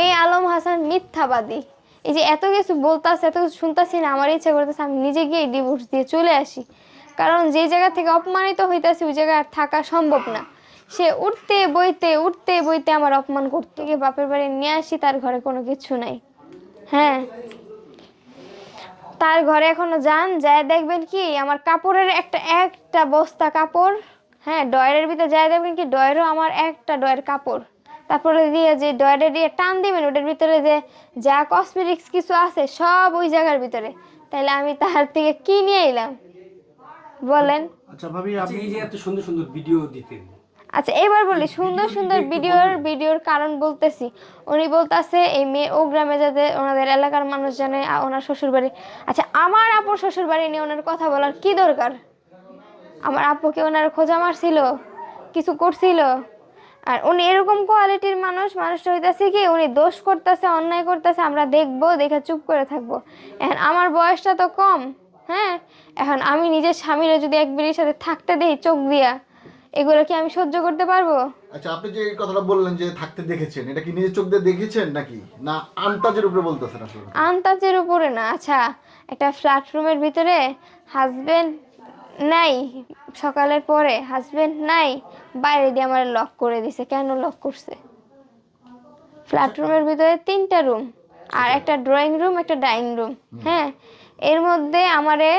এই আলম হাসান মিথ্যাবাদী। এই যে এত কিছু বলতাছে, এত কিছু শুনতাছি না, আমার ইচ্ছা করতেছে আমি নিজে গিয়ে ডিভোর্স দিয়ে চলে আসি। কারণ যে জায়গা থেকে অপমানিত হইতাছি, ওই জায়গায় আর থাকা সম্ভব না। সে উঠতে বইতে উঠতে বইতে আমার অপমান করতে গিয়ে বাপের বাড়ি নিয়ে আসি, তার ঘরে কোনো কিছু নাই। হ্যাঁ? তার ঘরে এখনও যান, যায় দেখবেন কি, আমার কাপড়ের একটা একটা বস্তা কাপড় হ্যাঁ ডয়ারের ভিতরে যায় দেখবেন কি, ডয়ারও আমার একটা ডয়ের কাপড়। তারপরে দিয়ে যে ডয়ারে দিয়ে টান দিবেন ওটার ভিতরে যে যা কসমেটিক্স কিছু আছে সব ওই জায়গার ভিতরে। তাহলে আমি তার থেকে কি নিয়ে এলাম? বলেন। আচ্ছা ভাবি আচ্ছা, আপনি এই যে এত সুন্দর সুন্দর ভিডিও দিতেন। আচ্ছা এবার বলি সুন্দর সুন্দর ভিডিওর ভিডিওর কারণ বলতেছি। উনি বলতেছে এই মেয়ে ও গ্রামে যাতে ওনাদের এলাকার মানুষ জানে ওনার শ্বশুর বাড়ি আচ্ছা আমার আপুর শ্বশুর বাড়ি নিয়ে ওনার কথা বলার কি দরকার? আমার আপুকে ওনার খোঁজা মারছিল কিছু করছিল? আর উনি এরকম কোয়ালিটির মানুষ মানুষটা হইতাছে কি উনি দোষ করতেছে অন্যায় করতেছে আমরা দেখব দেখে চুপ করে থাকব। এখন আমার বয়সটা তো কম হ্যাঁ? এখন আমি নিজের স্বামীর যদি এক বিড়ির সাথে থাকতে দেই চোখ দিয়া এগুলো কি আমি সহ্য করতে পারব? আচ্ছা আপনি যে কথাটা বললেন যে থাকতে দেখেছেন এটা কি নিজের চোখ দিয়ে দেখেছেন নাকি? না আন্তাজের উপরে বলতেছেন আসলে? আন্তাজের উপরে না আচ্ছা একটা ফ্ল্যাট রুমের ভিতরে হাজবেন্ড নাই সকালের পরে হাজবেন্ড নাই বাইরে দিয়ে আমার লক করে দিছে। কেন লক করছে? ফ্ল্যাট রুমের ভিতরে তিনটা রুম আর একটা ড্রয়িং রুম একটা ডাইনিং রুম হ্যাঁ? এর মধ্যে আমারে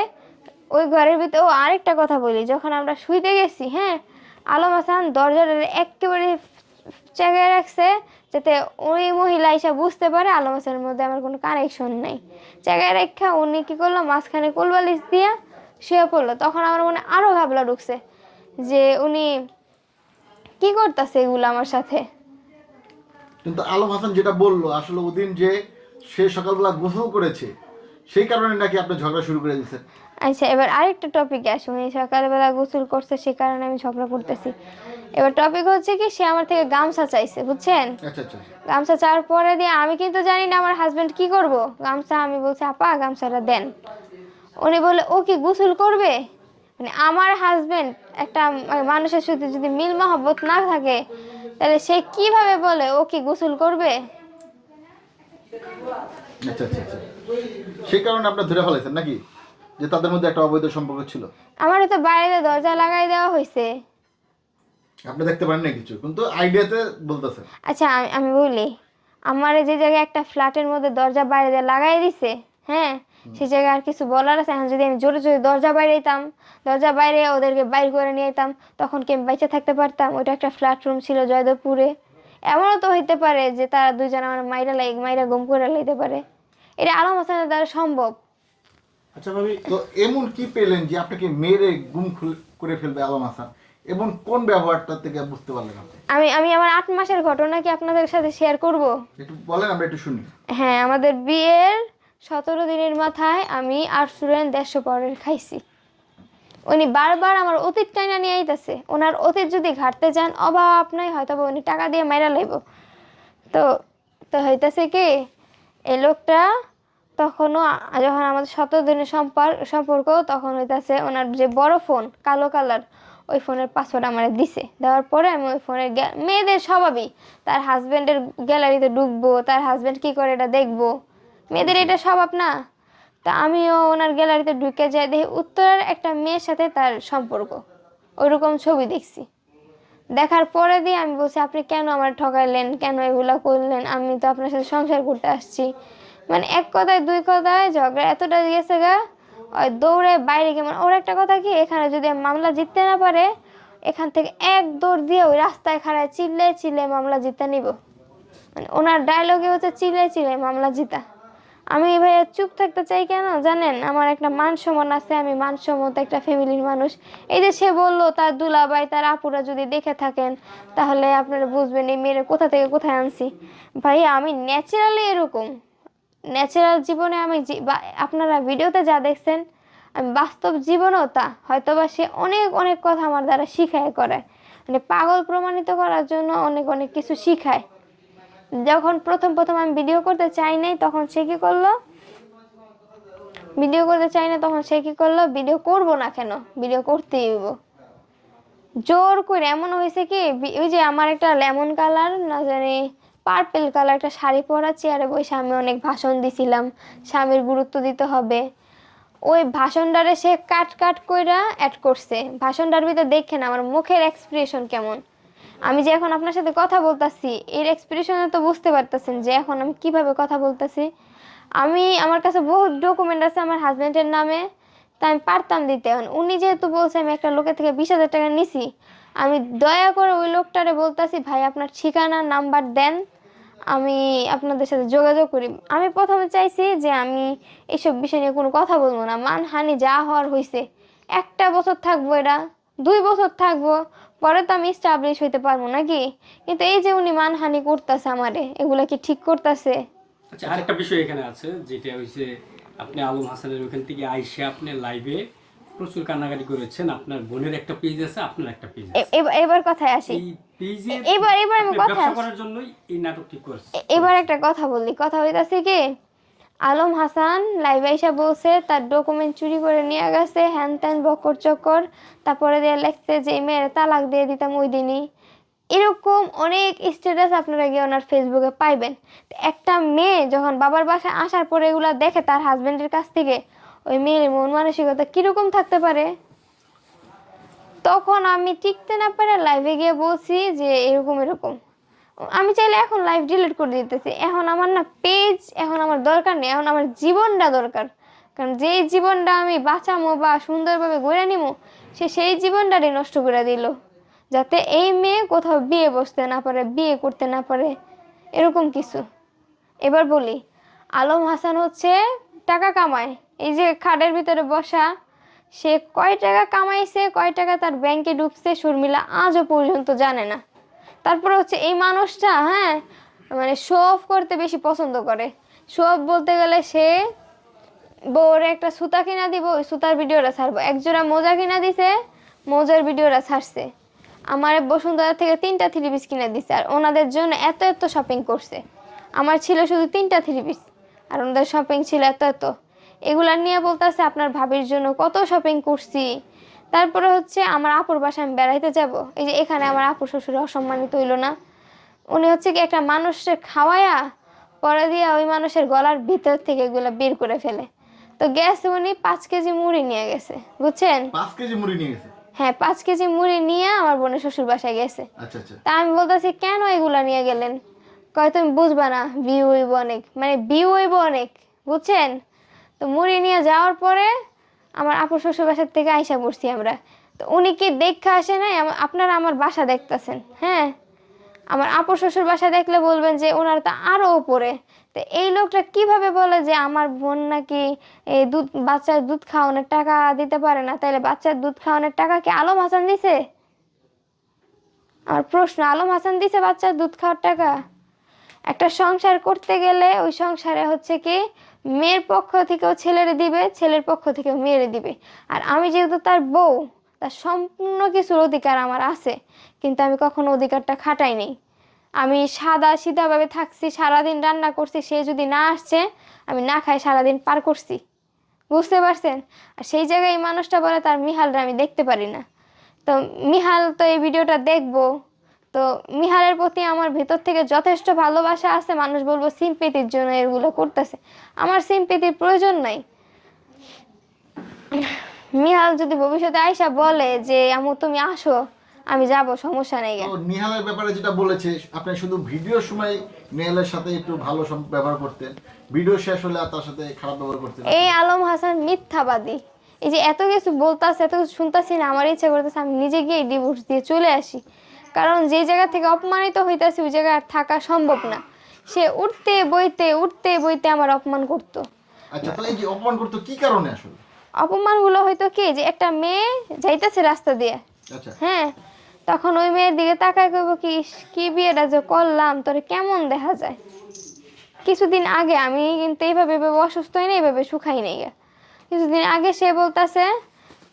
ওই ঘরের ভিতরে ও আরেকটা কথা বলি যখন আমরা শুইতে গেছি হ্যাঁ? আলম হাসান দরজাটা একেবারে জায়গায় রাখছে যাতে ওই মহিলা এসে বুঝতে পারে আলম হাসানের মধ্যে আমার কোনো কানেকশন নেই। জায়গায় রেখা উনি কী করল মাঝখানে কোলবালিশ দিয়া শুয়ে পড়ল তখন আমার মনে আরও ভাবলা ঢুকছে যে উনি কি করতেছে এগুলো আমার সাথে? কিন্তু আলম হাসান যেটা বলল আসলে ওদিন যে সে সকালবেলা গোসল করেছে সেই কারণে নাকি আপনি ঝগড়া শুরু করে দিয়েছেন। আচ্ছা এবার আরেকটা টপিকে আসুন উনি সকালবেলা গোসল করছে সে কারণে আমি ঝগড়া করতেছি। এবার টপিক হচ্ছে কি সে আমার থেকে গামছা চাইছে বুঝছেন? আচ্ছা আচ্ছা আচ্ছা। গামছা চাওয়ার পরে দিয়ে আমি কিন্তু জানি না আমার হাজবেন্ড কি করব। গামছা আমি বলছি আপা গামছাটা দেন। উনি বলে ও কি গোসল করবে? মানে আমার হাজবেন্ড একটা মানুষের সাথে যদি মিল মহব্বত না থাকে তাহলে সে কীভাবে বলে ও কি গোসল করবে? আচ্ছা আচ্ছা আচ্ছা। সেই কারণে আপনি ধরে ফেলেছেন নাকি? যে তাদের মধ্যে একটা অবৈধ সম্পর্ক ছিল? আমার তো বাইরে দরজা লাগাই দেওয়া হয়েছে আপনি দেখতে পারেন না কিছু কিন্তু আইডিয়াতে বলতেছেন। আচ্ছা আমি বলি আমার যে জায়গায় একটা ফ্ল্যাটের মধ্যে দরজা বাইরে দিয়ে লাগাই দিছে হ্যাঁ সে জায়গায় আর কিছু বলার আছে? এখন যদি আমি জোরে জোরে দরজা বাইরে যেতাম দরজা বাইরে ওদেরকে বাইর করে নিয়ে যেতাম তখন কি আমি বেঁচে থাকতে পারতাম? ওইটা একটা ফ্ল্যাট রুম ছিল জয়দেবপুরে। এমনও তো হইতে পারে যে তারা দুজন আমার মাইরা লাগ মাইরা গুম করে লাইতে পারে। এটা আলম হাসানের দ্বারা সম্ভব। আচ্ছা ভাবি তো এমন কি পেলেন যে আপনাকে মেরে গুম করে ফেলবে আলম হাসান? এবং কোন ব্যবহারটা থেকে বুঝতে পারলেন আপনি? আমি আমি আমার আট মাসের ঘটনা কি আপনাদের সাথে শেয়ার করব? একটু বলেন আমরা একটু শুনি। হ্যাঁ আমাদের বিয়ের সতেরো দিনের মাথায় আমি আর সুরেন দেড়শো পরের খাইছি। উনি বারবার আমার অতীত টাইনা নিয়ে আইতাছে। ওনার অতীত যদি ঘাটতে যান, অভাব নাই হয়তো উনি টাকা দিয়ে মাইরা লাইব। তো তো হইতাছে কি, এই লোকটা তখনও যখন আমাদের সতেরো দিনের সম্পর্ক সম্পর্ক, তখন হইতাছে ওনার যে বড় ফোন, কালো কালার, ওই ফোনের পাসওয়ার্ড আমার দিছে। দেওয়ার পরে আমি ওই ফোনের মেয়েদের স্বভাবই, তার হাজব্যান্ডের গ্যালারিতে ঢুকবো, তার হাজব্যান্ড কি করে এটা দেখব মেয়েদের এটা স্বভাব না। তা আমিও ওনার গ্যালারিতে ঢুকে যাই, দেখি উত্তরের একটা মেয়ের সাথে তার সম্পর্ক। ওইরকম ছবি দেখছি। দেখার পরে দিয়ে আমি বলছি, আপনি কেন আমার ঠকাইলেন? কেন এগুলো করলেন? আমি তো আপনার সাথে সংসার করতে আসছি। মানে এক কথায়, দুই কথায় ঝগড়া এতটা গেছে গা, ওই দৌড়ে বাইরে গিয়ে মানে ওর একটা কথা কি, এখানে যদি মামলা জিততে না পারে, এখান থেকে এক দৌড় দিয়ে ওই রাস্তায় খাড়ায় চিল্লে চিল্লে মামলা জিতে নিব। মানে ওনার ডায়লগে হচ্ছে চিল্লে চিল্লে মামলা জিতা। আমি ভাইয়া চুপ থাকতে চাই কেন? জানেন, আমার একটা মান সম্মান আছে, আমি মান সম্মত একটা ফ্যামিলির মানুষ। এই যে সে বলল, তার দুলাভাই, তার আপুরা যদি দেখে থাকেন, তাহলে আপনারা বুঝবেন এই মেয়ের কোথা থেকে কোথায় আনছি। ভাই আমি ন্যাচারালি এরকম। ন্যাচারাল জীবনে আমি আপনারা ভিডিওতে যা দেখছেন, আমি বাস্তব জীবনেও তা। হয়তোবা সে অনেক অনেক কথা আমার দ্বারা শিখায় করে। মানে পাগল প্রমাণিত করার জন্য অনেক অনেক কিছু শিখায়। যখন প্রথম প্রথম আমি ভিডিও করতে চাই নাই, তখন সে কি করল? ভিডিও করতে চাই না, তখন সে কি করল? ভিডিও করব না কেন? ভিডিও করতেই হইব। জোর করে, এমন হয়েছে কি ওই যে আমার একটা লেমন কালার, না জানি পার্পেল কালার একটা শাড়ি পরা চেয়ারে বসে আমি অনেক ভাষণ দিছিলাম, স্বামীর গুরুত্ব দিতে হবে। ওই ভাষণটারে সে কাট কাট কইরা অ্যাড করছে। ভাষণটার ভিতরে দেখেন আমার মুখের এক্সপ্রেশন কেমন। আমি যে এখন আপনার সাথে কথা বলতাছি, এর এক্সপ্রেশনে তো বুঝতে পারতেছেন যে এখন আমি কীভাবে কথা বলতাছি। আমি, আমার কাছে বহুত ডকুমেন্ট আছে আমার হাজব্যান্ডের নামে, তা আমি পারতাম দিতে। এখন উনি যেহেতু বলছে আমি একটা লোকের থেকে বিশ হাজার টাকা নিছি, আমি দয়া করে ওই লোকটারে বলতাছি, ভাই, আপনার ঠিকানা, নাম্বার দেন, আমি আপনাদের সাথে যোগাযোগ করি। আমি প্রথমে চাইছি যে আমি এইসব বিষয় নিয়ে কোনো কথা বলব না। মানহানি যা হওয়ার হয়েছে একটা বছর থাকব এটা। দুই বছর থাকব পরে তো আমি স্টাবলিশ হইতে পারব নাকি? কিন্তু এই যে উনি মানহানি করতেছে আমারে এগুলা কি ঠিক করতেছে? আচ্ছা আরেকটা বিষয় এখানে আছে যেটা হচ্ছে আপনি আলম হাসানের ওখান থেকে আইসে আপনি লাইভে প্রচুর কান্নাকাটি করেছেন আপনার বোনের একটা পেজ আছে আপনার একটা পেজ আছে। এবার কথায় আসি। পেজে এবার এবার আমি কথা। করার জন্যই এই নাটকটি করছে এবার একটা কথা বলি। কথা হইতাছে কি আলম হাসান লাইভ বলছে, তার ডকুমেন্ট চুরি করে নিয়ে গেছে, হ্যান ত্যান, বকর চক্কর তারপরে দিয়ে লেখছে যে মেয়ের তালাক দিয়ে দিতাম ওই দিনই। এরকম অনেক স্ট্যাটাস আপনারা গিয়ে ওনার ফেসবুকে পাইবেন। একটা মেয়ে যখন বাবার বাসায় আসার পরে এগুলা দেখে তার হাজব্যান্ডের কাছ থেকে, ওই মেয়ের মন মানসিকতা কীরকম থাকতে পারে? তখন আমি টিকতে না পারে লাইভে গিয়ে বলছি যে, এরকম এরকম। আমি চাইলে এখন লাইভ ডিলিট করে দিতেছি। এখন আমার না পেজ এখন আমার দরকার নেই, এখন আমার জীবনটা দরকার। কারণ যেই জীবনটা আমি বাঁচামো বা সুন্দরভাবে গড়ে নিমো, সে সেই জীবনটারই নষ্ট করে দিল। যাতে এই মেয়ে কোথাও বিয়ে বসতে না পারে, বিয়ে করতে না পারে, এরকম কিছু। এবার বলি, আলম হাসান হচ্ছে টাকা কামায়। এই যে খাটের ভিতরে বসা, সে কয় টাকা কামাইছে, কয় টাকা তার ব্যাংকে ঢুকছে, শর্মিলা আজও পর্যন্ত জানে না। তারপরে হচ্ছে এই মানুষটা হ্যাঁ মানে শো অফ করতে বেশি পছন্দ করে। শো অফ বলতে গেলে সে বউরে একটা সুতা কিনা দিব, ওই সুতার ভিডিওটা ছাড়বো। একজোড়া মোজা কিনা দিছে, মোজার ভিডিওটা ছাড়ছে। আমার বসুন্ধরা থেকে তিনটা থ্রি পিস কিনে দিছে, আর ওনাদের জন্য এত এত শপিং করছে। আমার ছিল শুধু তিনটা থ্রি পিস আর ওনাদের শপিং ছিল এত এত। এগুলা নিয়ে বলতেছে, আপনার ভাবির জন্য কত শপিং করছি? তারপরে হচ্ছে আমার আপুর বাসায় আমি বেড়াইতে যাব। এই যে এখানে আমার আপুর শ্বশুর অসম্মানিত হইল না। উনি হচ্ছে কি একটা মানুষের খাওয়ায়া পরে দিয়ে ওই মানুষের গলার ভিতর থেকে এগুলো বের করে ফেলে। তো গেছে উনি পাঁচ কেজি মুড়ি নিয়ে গেছে বুঝছেন? পাঁচ কেজি মুড়ি নিয়ে গেছে? হ্যাঁ পাঁচ কেজি মুড়ি নিয়ে আমার বোনের শ্বশুর বাসায় গেছে। আচ্ছা আচ্ছা। তা আমি বলতেছি কেন এগুলা নিয়ে গেলেন? কয় তুমি বুঝবা না বিয়ে হইব অনেক। মানে বিয়ে হইব অনেক বুঝছেন? তো মুড়ি নিয়ে যাওয়ার পরে আমার আপুর শ্বশুর বাসার থেকে আইসা পড়ছি আমরা। তো উনি কি দেখে আসে নাই? আপনারা আমার বাসা দেখতেছেন হ্যাঁ? আমার আপুর শ্বশুর বাসা দেখলে বলবেন যে ওনার তো আরও ওপরে তো এই লোকটা কীভাবে বলে যে আমার বোন নাকি এই দুধ, বাচ্চার দুধ খাওয়ানোর টাকা দিতে পারে না? তাহলে বাচ্চার দুধ খাওয়ানোর টাকা কি আলম হাসান দিছে? আমার প্রশ্ন, আলম হাসান দিছে বাচ্চার দুধ খাওয়ার টাকা? একটা সংসার করতে গেলে ওই সংসারে হচ্ছে কি মেয়ের পক্ষ থেকেও ছেলেরে দিবে, ছেলের পক্ষ থেকেও মেয়েরে দিবে। আর আমি যেহেতু তার বউ, তার সম্পূর্ণ কিছুর অধিকার আমার আছে, কিন্তু আমি কখনো অধিকারটা খাটাই নেই আমি সাদা সিধাভাবে থাকছি, সারাদিন রান্না করছি, সে যদি না আসছে, আমি না খাই, সারাদিন পার করছি। বুঝতে পারছেন? আর সেই জায়গায় এই মানুষটা বলে, তার মিহালরা আমি দেখতে পারি না। তো মিহাল তো এই ভিডিওটা দেখব। তো মিহালের প্রতি আমার ভেতর থেকে যথেষ্ট ভালোবাসা আছে মানুষ বলব সিম্পেতির জন্য এগুলো করতেছে। আমার সিম্পেতির প্রয়োজন নাই। মিহাল যদি ভবিষ্যতে আইসা বলে যে আমু তুমি আসো আমি যাব সমস্যা নেই তো নিহালের ব্যাপারে যেটা বলেছে আপনি শুধু ভিডিওর সময় নিহালের সাথে একটু ভালো ব্যবহার করতেন। ভিডিও শেষ হলে তার সাথে খারাপ ব্যবহার করতেন এই আলম হাসান মিথ্যাবাদী। এই যে এত কিছু বলতাছে এত কিছু শুনতাছি না আমার ইচ্ছা করতেছে আমি নিজে গিয়ে ডিভোর্স দিয়ে চলে আসি। কারণ যে জায়গা থেকে অপমানিত হইতাছি ওই জায়গায় থাকা সম্ভব না। সে উঠতে বইতে উঠতে বইতে আমার অপমান করতো। আচ্ছা তো এই যে অপমান করতো কি কারণে আসলে? অপমানগুলো হয়তো কি যে একটা মেয়ে যাইতেছে রাস্তা দিয়ে আচ্ছা। হ্যাঁ তখন ওই মেয়ের দিকে তাকায় করব কি কি বিয়েটা যে করলাম তোরে কেমন দেখা যায়? কিছুদিন আগে আমি কিন্তু এইভাবে এইভাবে অসুস্থ হই না এইভাবে শুকাই নেই কিছুদিন আগে সে বলতাছে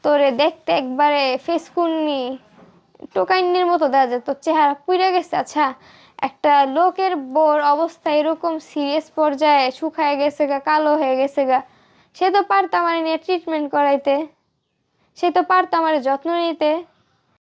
তোরে দেখতে একবারে ফেসকুন্নি টোকাইন্নির মতো দেখা যায়। তোর চেহারা পুড়ে গেছে। আচ্ছা একটা লোকের বোর অবস্থা এরকম সিরিয়াস পর্যায়ে শুকায় গেছে গা, কালো হয়ে গেছে গা। সে তো পারতো আমার নিয়ে ট্রিটমেন্ট করাইতে। সে তো পারতো আমার যত্ন নিতে।